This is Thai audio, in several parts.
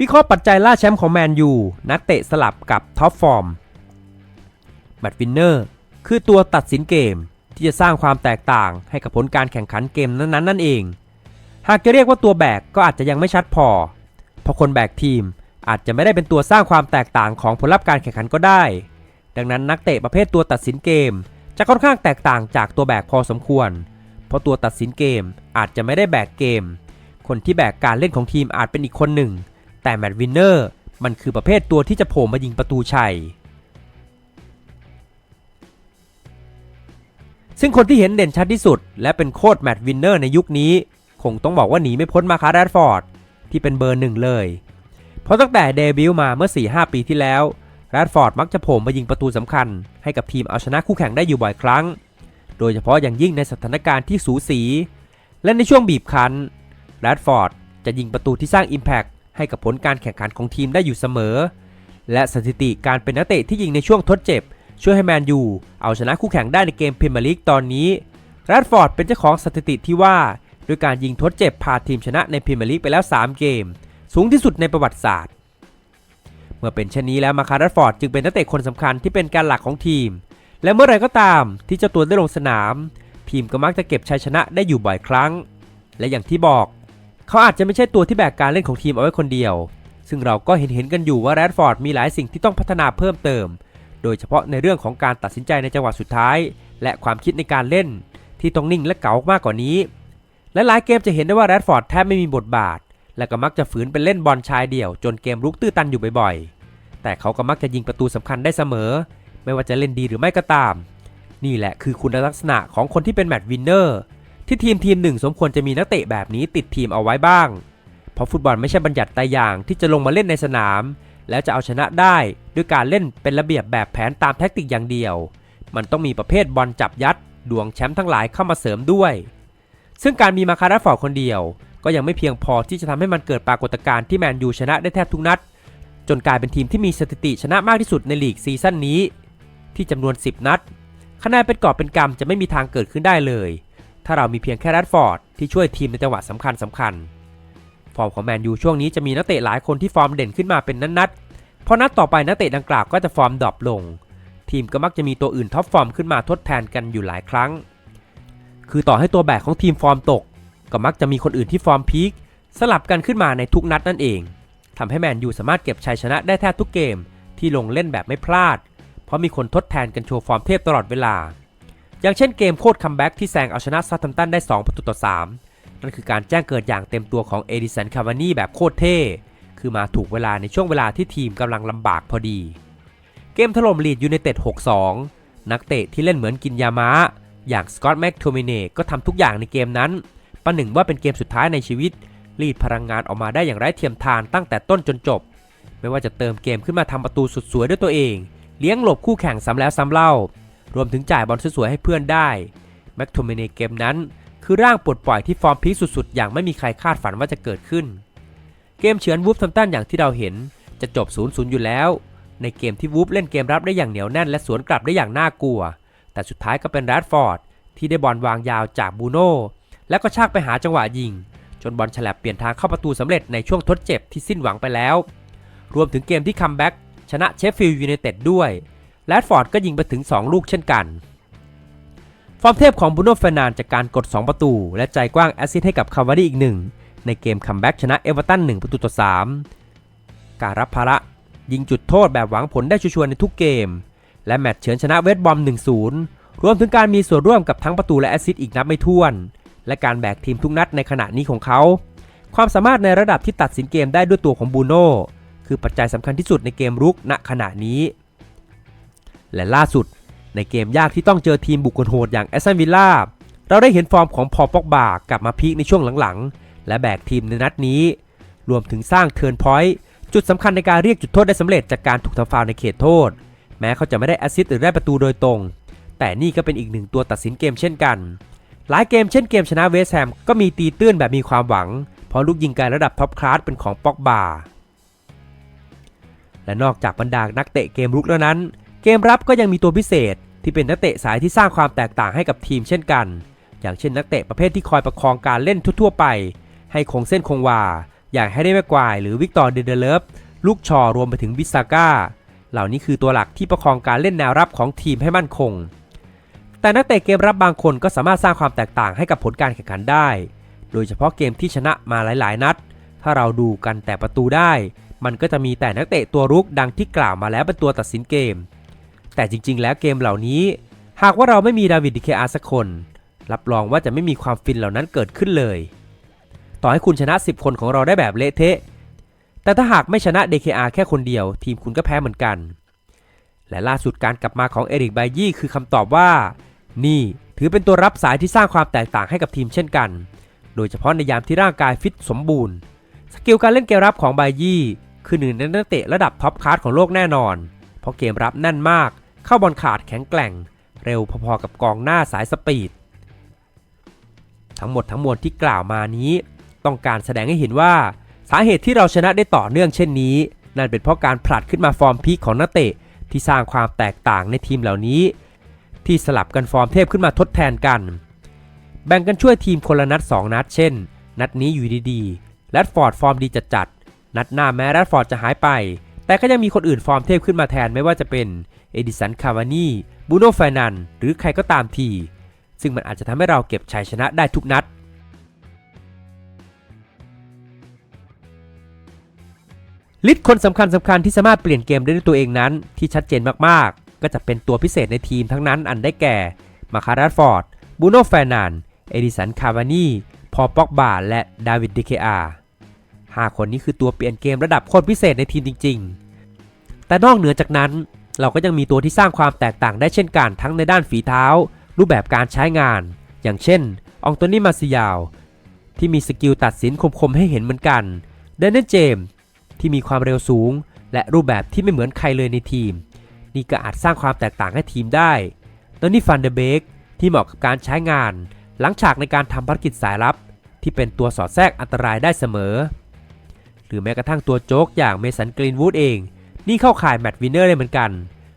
วิเคราะห์ปัจจัยล่าแชมป์ของแมนยูนักเตะสลับกับท็อปฟอร์มแมตช์วินเนอร์คือตัวตัดสินเกมที่จะสร้างความแตกต่างให้กับผลการแข่งขันเกมนั้นๆนั่นเอง หากจะเรียกว่าตัวแบกก็อาจจะยังไม่ชัดพอ เพราะคนแบกทีมอาจจะไม่ได้เป็นตัวสร้างความแตกต่างของผลลัพธ์การแข่งขันก็ได้ ดังนั้นนักเตะประเภทตัวตัดสินเกม จะค่อนข้างแตกต่างจากตัวแบกพอสมควร เพราะตัวตัดสินเกมอาจจะไม่ได้แบกเกม คนที่แบกการเล่นของทีมอาจเป็นอีกคนหนึ่ง แต่แมตช์วินเนอร์มันคือประเภทตัวที่จะโผล่มายิงประตูชัย ซึ่งคนที่เห็นเด่นชัดที่สุด และเป็นโคตรแมตช์วินเนอร์ในยุคนี้ คงต้องบอกว่าหนีไม่พ้นมาคาร์แรดฟอร์ดที่เป็นเบอร์หนึ่งเลย เพราะตั้งแต่เดบิวต์มาเมื่อ 4-5 ปีที่แล้วแรดฟอร์ดมักจะโผล่มายิงประตูสำคัญ ให้กับทีมเอาชนะคู่แข่งได้อยู่บ่อยครั้ง โดยเฉพาะอย่างยิ่งในสถานการณ์ที่สูสี และในช่วงบีบคั้นแรดฟอร์ดจะยิงประตูที่สร้าง Impact ให้กับผลการแข่งขันของทีมได้อยู่เสมอ และสถิติการเป็นนักเตะที่ยิงในช่วงทดเจ็บ ช่วยให้แมนยูเอาชนะคู่แข่งได้ในเกมพรีเมียร์ลีกตอนนี้แรดฟอร์ดเป็นเจ้าของสถิติที่ว่าด้วยการยิงทดเจ็บพาทีมชนะในพรีเมียร์ลีกไปแล้ว 3 เกม สูงที่สุดในประวัติศาสตร์ เมื่อเป็นเช่นนี้แล้วมาคาร์ดฟอร์ดจึงเป็นนักเตะคนสำคัญที่เป็นการหลักของทีม และเมื่อไรก็ตามที่เจ้าตัวได้ลงสนาม ทีมก็มักจะเก็บชัยชนะได้อยู่บ่อยครั้ง และอย่างที่บอก เขาอาจจะไม่ใช่ตัวที่แบกการเล่นของทีมเอาไว้คนเดียว ซึ่งเราก็เห็นเห็นกันอยู่ว่าแรดฟอร์ดมีหลายสิ่งที่ต้องพัฒนาเพิ่มเติม โดยเฉพาะในเรื่องของการตัดสินใจในจังหวะสุดท้าย และความคิดในการเล่น ที่ต้องนิ่งและเก๋ามากกว่านี้ และหลายเกมจะเห็นได้ว่าแรดฟอร์ดแทบไม่มีบทบาท และก็มักจะฝืนเป็นเล่นบอลชายเดี่ยว จนเกมรุกตื้อตันอยู่บ่อยๆ แต่เขาก็มักจะยิงประตูสำคัญได้เสมอ ไม่ว่าจะเล่นดีหรือไม่ก็ตาม นี่แหละคือคุณลักษณะของคนที่เป็นแมตช์วินเนอร์ ที่ทีมทีมหนึ่งสมควรจะมีนักเตะแบบนี้ติดทีมเอาไว้บ้าง เพราะฟุตบอลไม่ใช่บัญญัติแต่อย่างที่จะลงมาเล่นในสนาม แล้วจะเอาชนะได้ด้วยการเล่นเป็นระเบียบแบบแผนตามแท็กติกอย่างเดียว มันต้องมีประเภทบอลจับยัด ดวงแชมป์ทั้งหลายเข้ามาเสริมด้วย ซึ่งการมีมาคาราฟอร์คนเดียว ก็ยังไม่เพียงพอที่จะทำให้มันเกิดปรากฏการณ์ที่แมนยูชนะได้แทบทุกนัด จนกลายเป็นทีมที่มีสถิติชนะมากที่สุดในลีกซีซั่นนี้ ที่จำนวน 10 นัดคะแนนเป็นกอบเป็นกำจะไม่มีทางเกิดขึ้นได้เลย ถ้าเรามีเพียงแค่แรดฟอร์ดที่ช่วยทีมในจังหวะสำคัญสำคัญ ฟอร์มของแมนยูช่วงนี้จะมีนักเตะหลายคนที่ฟอร์มเด่นขึ้นมาเป็นนัดๆเพราะนัดต่อไปนักเตะดังกล่าวก็จะฟอร์มดรอปลง ทีมก็มักจะมีตัวอื่นท็อปฟอร์มขึ้นมาทดแทนกันอยู่หลายครั้ง คือต่อให้ตัวแบกของทีมฟอร์มตก ก็มักจะมีคนอื่นที่ฟอร์มพีคสลับกันขึ้นมาในทุกนัดนั่นเองทำให้แมนยูสามารถเก็บชัยชนะได้แทบทุกเกม ที่ลงเล่นแบบไม่พลาด เพราะมีคนทดแทนกันโชว์ฟอร์มเทพตลอดเวลา อย่างเช่นเกมโคตรคัมแบ็กที่แซงเอาชนะซาทัมตันได้ 2 ประตูต่อ 3 นั่นคือการแจ้งเกิดอย่างเต็มตัวของเอดิสันคาวานี่แบบโคตรเท่ คือมาถูกเวลาในช่วงเวลาที่ทีมกำลังลำบากพอดี เกมถล่มลีดยูไนเต็ด 6-2 นักเตะที่เล่นเหมือนกินยาม้าอย่างสกอตต์แม็กโทมิเนก็ทำทุกอย่างในเกมนั้น ประหนึ่งว่าเป็นเกมสุดท้ายในชีวิตรีดพลังงานออกมาได้อย่างไร้เทียมทานตั้งแต่ต้นจนจบ ไม่ว่าจะเติมเกมขึ้นมาทำประตูสุดสวยด้วยตัวเอง เลี้ยงหลบคู่แข่งซ้ำแล้วซ้ำเล่า รวมถึงจ่ายบอลสวยๆให้เพื่อนได้แม็กโทมิเนเกมนั้น คือร่างปลดปล่อยที่ฟอร์มพีคสุดๆ อย่างไม่มีใครคาดฝันว่าจะเกิดขึ้น เกมเฉือนวูฟทัมตันอย่างที่เราเห็นจะจบ 0-0 อยู่แล้ว ในเกมที่วูฟเล่นเกมรับได้อย่างเหนียวแน่นและสวนกลับได้อย่างน่ากลัว แต่สุดท้ายก็เป็นแรดฟอร์ดที่ได้บอลวางยาวจากบูโน่แล้วก็ชากไปหาจังหวะยิง จนบอลฉลับเปลี่ยนทางเข้าประตูสำเร็จในช่วงทดเจ็บที่สิ้นหวังไปแล้ว รวมถึงเกมที่คัมแบ็กชนะเชฟฟิลด์ยูไนเต็ดด้วย แรดฟอร์ดก็ยิงไปถึง 2 ลูกเช่นกัน ฟอร์มเทพของบูโน่เฟนานจากการกด 2 ประตู และใจกว้างแอสซิสให้กับคาวารีอีกหนึ่งในเกมคัมแบ็กชนะเอเวอร์ตัน1ประตูต่อ 3 การรับภาระยิงจุดโทษแบบหวังผลได้ชัวร์ในทุกเกม และแมตช์เฉือนชนะเวสบอม 1-0 รวมถึงการมีส่วนร่วมกับทั้งประตูและแอสซิสอีกนับไม่ถ้วน และการแบกทีมทุกนัดในขณะนี้ของเขา ความสามารถในระดับที่ตัดสินเกมได้ด้วยตัวของบูโน่คือปัจจัยสำคัญที่สุดในเกมรุกณขณะนี้ และล่าสุด ในเกมยากที่ต้องเจอทีมบุกคนโหดอย่างแอสตันวิลล่าเราได้เห็นฟอร์มของพอปอกบากลับมาพีคในช่วงหลังๆ และแบกทีมในนัดนี้ รวมถึงสร้างเทิร์นพอยต์จุดสำคัญในการเรียกจุดโทษได้สำเร็จจากการถูกทำฟาวในเขตโทษ แม้เขาจะไม่ได้แอสซิสต์หรือได้ประตูโดยตรง แต่นี่ก็เป็นอีกหนึ่งตัวตัดสินเกมเช่นกันหลายเกมเช่นเกมชนะเวสแฮมก็มีตีตื้นแบบมีความหวัง เพราะลูกยิงไกลระดับท็อปคลาสเป็นของป็อกบาและนอกจากบรรดานักเตะเกมรุกแล้วนั้น เกมรับก็ยังมีตัวพิเศษที่เป็นนักเตะสายที่สร้างความแตกต่างให้กับทีมเช่นกัน อย่างเช่นนักเตะประเภทที่คอยประคองการเล่นทั่วๆไป ให้คงเส้นคงวา อย่างแฮร์รี่แม็กควายหรือวิกตอร์เดเดเลฟลูกชอรวมไปถึงวิสซาก้าเหล่านี้คือตัวหลักที่ประคองการเล่นแนวรับของทีมให้มั่นคง แต่นักเตะเกมรับบางคนก็สามารถสร้างความแตกต่างให้กับผลการแข่งขันได้ โดยเฉพาะเกมที่ชนะมาหลาย ๆ นัด ถ้าเราดูกันแต่ประตูได้ มันก็จะมีแต่นักเตะตัวรุกดังที่กล่าวมาแล้วเป็นตัวตัดสินเกม แต่จริง ๆ แล้วเกมเหล่านี้ หากว่าเราไม่มีดาวิดดิเคอาสักคน รับรองว่าจะไม่มีความฟินเหล่านั้นเกิดขึ้นเลย ต่อให้คุณชนะ 10 คนของเราได้แบบเละเทะ แต่ถ้าหากไม่ชนะ DKR แค่คนเดียว ทีมคุณก็แพ้เหมือนกัน และล่าสุดการกลับมาของเอริกไบยี่คือคำตอบว่า นี่ถือเป็นตัวรับสายที่สร้างความแตกต่างให้กับทีมเช่นกัน โดยเฉพาะในยามที่ร่างกายฟิตสมบูรณ์ สกิลการเล่นเกมรับของไบยี่คือหนึ่งในนักเตะระดับท็อปคลาสของโลกแน่นอน เพราะเกมรับแน่นมาก เข้าบอลขาดแข็งแกร่ง เร็วพอๆกับกองหน้าสายสปีด ทั้งหมดทั้งมวลที่กล่าวมานี้ ต้องการแสดงให้เห็นว่า สาเหตุที่เราชนะได้ต่อเนื่องเช่นนี้ นั่นเป็นเพราะการผลัดขึ้นมาฟอร์มพีคของนักเตะที่สร้างความแตกต่างในทีมเหล่านี้ ที่สลับกันฟอร์มเทพขึ้นมาทดแทนกัน แบ่งกันช่วยทีมคนละนัด 2 นัด เช่น นัดนี้อยู่ดีๆแรดฟอร์ดฟอร์มดีจัดๆนัดหน้าแม้แรดฟอร์ดจะหายไป แต่ก็ยังมีคนอื่นฟอร์มเทพขึ้นมาแทนไม่ว่าจะเป็นเอดิสัน คาวานีบูโนแฟนัน หรือใครก็ตามที ซึ่งมันอาจจะทำให้เราเก็บชัยชนะได้ทุกนัด ลิดคนสำคัญสำคัญที่สามารถเปลี่ยนเกมได้ด้วยตัวเองนั้น ที่ชัดเจนมากๆ ก็จะเป็นตัวพิเศษในทีมทั้งนั้นอันได้แก่ มาคารัสฟอร์ด บูโนแฟนัน เอดิสัน คาวานี พอปอกบาและดาวิดดีเคอาร์ 5 คนนี้คือตัวเปลี่ยนเกมระดับคนพิเศษในทีมจริง ๆ แต่นอกเหนือจากนั้น เราก็ยังมีตัวที่สร้างความแตกต่างได้เช่นกันทั้งในด้านฝีเท้า รูปแบบการใช้งาน อย่างเช่น องตวนี่มาซิยาว ที่มีสกิลตัดสินคมๆให้เห็นเหมือนกันเดนนิสเจมที่มีความเร็วสูง และรูปแบบที่ไม่เหมือนใครเลยในทีม นี่ก็อาจสร้างความแตกต่างให้ทีมได้ตอนนี้ฟันเดเบกที่เหมาะกับการใช้งาน หลังฉากในการทำภารกิจสายลับ ที่เป็นตัวสอดแทรกอันตรายได้เสมอ หรือแม้กระทั่งตัวโจ๊กอย่างเมสันกรีนวูดเอง นี่เข้าข่ายแมตช์วินเนอร์ได้เหมือนกัน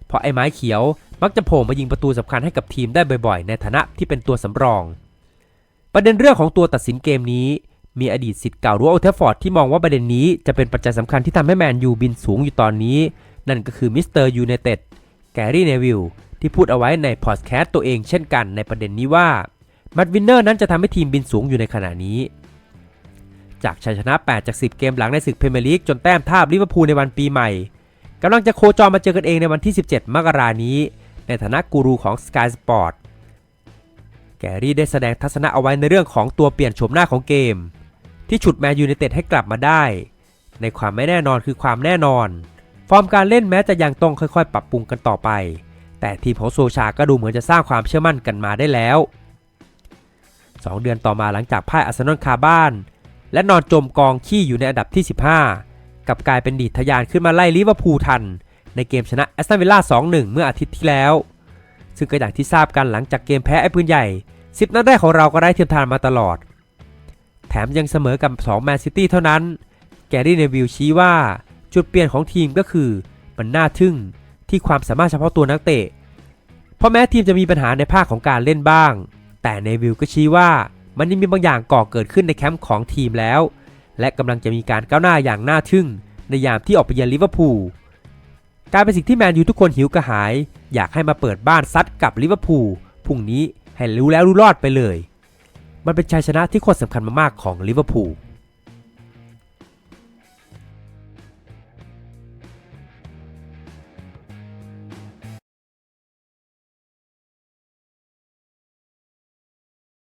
เพราะไอ้ไม้เขียวมักจะโผล่มายิงประตูสำคัญให้กับทีมได้บ่อยๆ ในฐานะที่เป็นตัวสำรอง ประเด็นเรื่องของตัวตัดสินเกมนี้ มีอดีตสิทธิ์เก่ารัวโอเทฟฟอร์ดที่มองว่าประเด็นนี้จะเป็นปัจจัยสำคัญที่ทำให้แมนยูบินสูงอยู่ตอนนี้ นั่นก็คือมิสเตอร์ยูไนเต็ดแกรี่เนวิลที่พูดเอาไว้ในพอดแคสต์ตัวเองเช่นกันในประเด็นนี้ว่าแมตช์วินเนอร์นั้นจะทำให้ทีมบินสูงอยู่ในขณะนี้ จากชัยชนะ 8 จาก 10 เกมหลังในศึกพรีเมียร์ลีกจนแต้มทาบลิเวอร์พูลในวันปีใหม่กำลังจะโคจรมาเจอกันเองในวันที่ 17 มกรานี้ ในฐานะกูรูของ Sky Sport แกรี่ได้แสดงทัศนะเอาไว้ในเรื่องของตัวเปลี่ยนโฉมหน้าของเกม ที่ฉุดแมนยูไนเต็ดให้กลับมาได้ ในความไม่แน่นอนคือความแน่นอน ฟอร์มการเล่นแม้จะยังต้องค่อยๆ ปรับปรุงกันต่อไป แต่ทีมของโซชาก็ดูเหมือนจะสร้างความเชื่อมั่นกันมาได้แล้ว 2 เดือนต่อมาหลังจากพ่ายอาร์เซนอลคาบ้าน และนอนจมกองขี้อยู่ในอันดับที่ 15 กับกลายเป็นดีดทยานขึ้นมาไล่ลิเวอร์พูลทัน ในเกมชนะแอสตันวิลล่า 2-1 เมื่ออาทิตย์ที่แล้ว ซึ่งก็อย่างที่ทราบกันหลังจากเกมแพ้ไอ้ปืนใหญ่ 10 นัดแรกของเราก็ได้เทียมทานมาตลอด แถมยังเสมอกับ2แมนซิตี้เท่านั้น แกรี่เนวิลชี้ว่าจุดเปลี่ยนของทีมก็คือมันน่าทึ่งที่ความสามารถเฉพาะตัวนักเตะ เพราะแม้ทีมจะมีปัญหาในภาคของการเล่นบ้าง แต่เนวิลก็ชี้ว่า มันยังมีบางอย่างก่อเกิดขึ้นในแคมป์ของทีมแล้ว และกำลังจะมีการก้าวหน้าอย่างน่าทึ่ง ในยามที่ออกไปเยือนลิเวอร์พูลการเป็นสิ่งที่แมนยูทุกคนหิวกระหาย อยากให้มาเปิดบ้านซัดกับลิเวอร์พูลพรุ่งนี้ให้รู้แล้วรู้รอดไปเลย มันเป็นชัยชนะที่โคตรสำคัญมากๆของลิเวอร์พูล